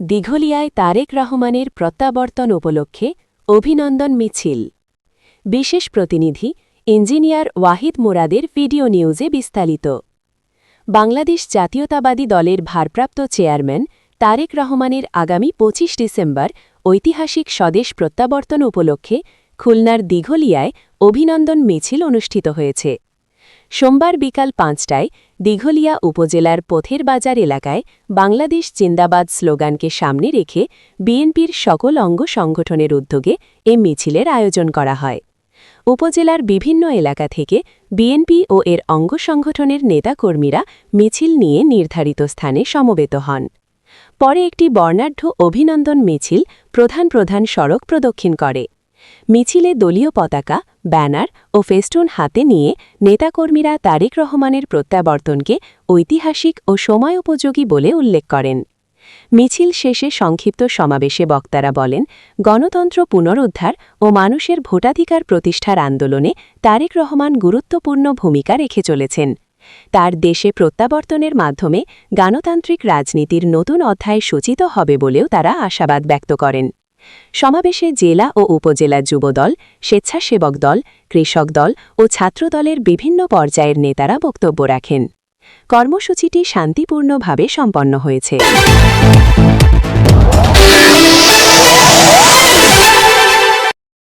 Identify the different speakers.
Speaker 1: দিঘলিয়ায় তারেক রহমানের প্রত্যাবর্তন উপলক্ষে অভিনন্দন মিছিল। বিশেষ প্রতিনিধি ইঞ্জিনিয়ার ওয়াহিদ মোরাদের ভিডিও নিউজে বিস্তারিত। বাংলাদেশ জাতীয়তাবাদী দলের ভারপ্রাপ্ত চেয়ারম্যান তারেক রহমানের আগামী ২৫ ডিসেম্বর ঐতিহাসিক স্বদেশ প্রত্যাবর্তন উপলক্ষে খুলনার দিঘলিয়ায় অভিনন্দন মিছিল অনুষ্ঠিত হয়েছে। সোমবার বিকাল পাঁচটায় দিঘলিয়া উপজেলার পথের বাজার এলাকায় বাংলাদেশ জিন্দাবাদ স্লোগানকে সামনে রেখে বিএনপির সকল অঙ্গ সংগঠনের উদ্যোগে এ মিছিলের আয়োজন করা হয়। উপজেলার বিভিন্ন এলাকা থেকে বিএনপি ও এর অঙ্গ সংগঠনের নেতাকর্মীরা মিছিল নিয়ে নির্ধারিত স্থানে সমবেত হন। পরে একটি বর্ণাঢ্য অভিনন্দন মিছিল প্রধান প্রধান সড়ক প্রদক্ষিণ করে। মিছিলে দলীয় পতাকা, ব্যানার ও ফেস্টুন হাতে নিয়ে নেতাকর্মীরা তারেক রহমানের প্রত্যাবর্তনকে ঐতিহাসিক ও সময়োপযোগী বলে উল্লেখ করেন। মিছিল শেষে সংক্ষিপ্ত সমাবেশে বক্তারা বলেন, গণতন্ত্র পুনরুদ্ধার ও মানুষের ভোটাধিকার প্রতিষ্ঠার আন্দোলনে তারেক রহমান গুরুত্বপূর্ণ ভূমিকা রেখে চলেছেন। তার দেশে প্রত্যাবর্তনের মাধ্যমে গণতান্ত্রিক রাজনীতির নতুন অধ্যায় সূচিত হবে বলেও তারা আশাবাদ ব্যক্ত করেন। সমাবেশে জেলা ও উপজেলা যুবদল, স্বেচ্ছাসেবক দল, কৃষক দল ও ছাত্রদলের বিভিন্ন পর্যায়ের নেতারা বক্তব্য রাখেন। কর্মসূচিটি শান্তিপূর্ণভাবে সম্পন্ন হয়েছে।